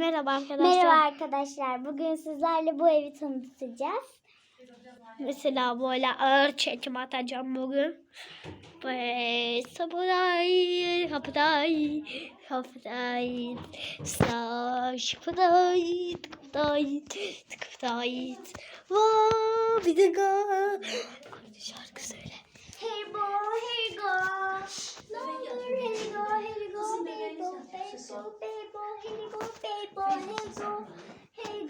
Merhaba arkadaşlar. Merhaba arkadaşlar. Bugün sizlerle bu evi tanıtacağız. Mesela böyle ağır çekim atacağım bugün. Ve samuray, kapıday, kapıday, slash, kapıday, kapıday, kapıday. Vaa, bir dakika. Şarkı söyle. Hey go, hey go. Olur hey go, hey go, hey go, hey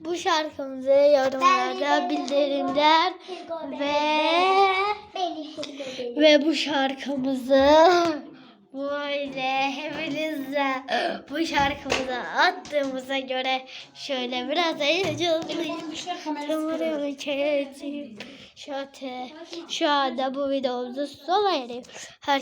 Bu şarkımızı yorumlarda bildirimler ve ve bu şarkımızı böyle hepinizle bu şarkımızı attığımıza göre şöyle biraz heyecanlıyım. Kesim. Şöyle şu anda bu videomuzu sona eriyor. Her